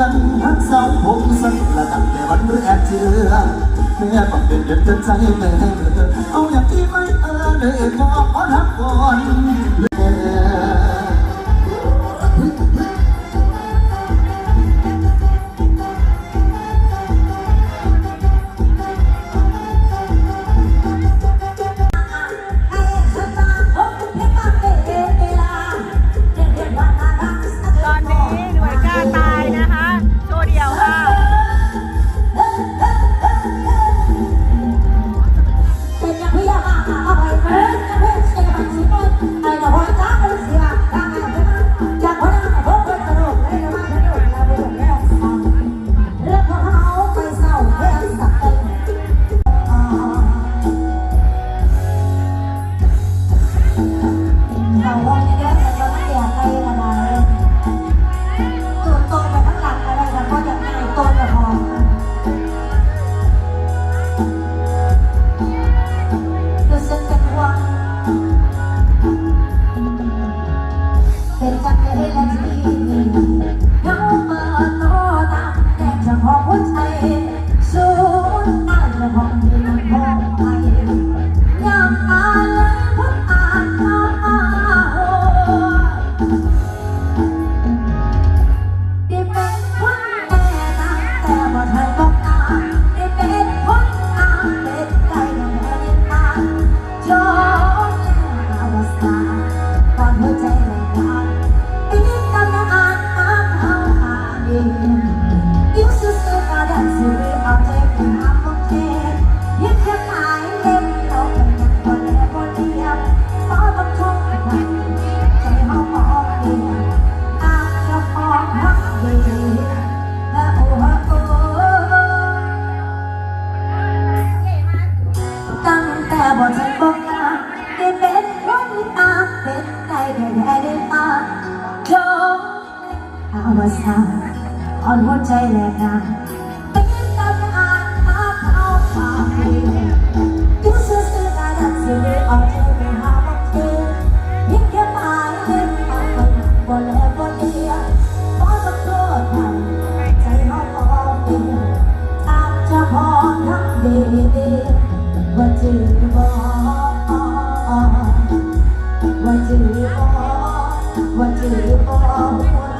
กันทักสาวผมสั้นละตั้งแต่วันแรกเจอแม่ต้องเป็นเด็กจะใจเม่เอาอย่างที่ไม่เออเลยขอขอรับก่อน เราวงเยอะๆแต่เราไม่อยากไปกระดาษตัวโตไปข้างหลังอะไรก็ยังไม่โตจะพอรู้สึกเป็นห่วงเป็นจังเลยละทีเงาเปิดโตตามแต่จ้าของหัวใจสูญนั่นละของดีของไอาวสานอ่อนหัวใจแลกนาเป็นตาอ่านมาเข้าปากเดียวอยู่ซื่อๆน่ารักสิเลยเอาใจไปหาบักเธอยิ่งแค่หมายเล่นปากมันบ่แลบ่เลียขอสักโทษหน่อยใจเฮาพอเพียงอาจจะพอทักดีว่าจือบ่ว่าจือบ่ว่าจืดบ่ว่าจือบ่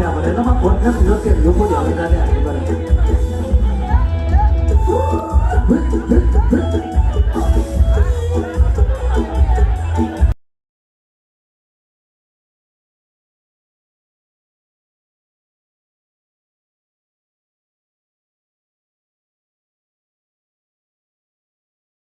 เรื่องคุณแถวมาเลยต้องมาคนแค่เรื่องเก็บยุ่งคนเดียวเลยนะเนี่ยนี่ก็เลย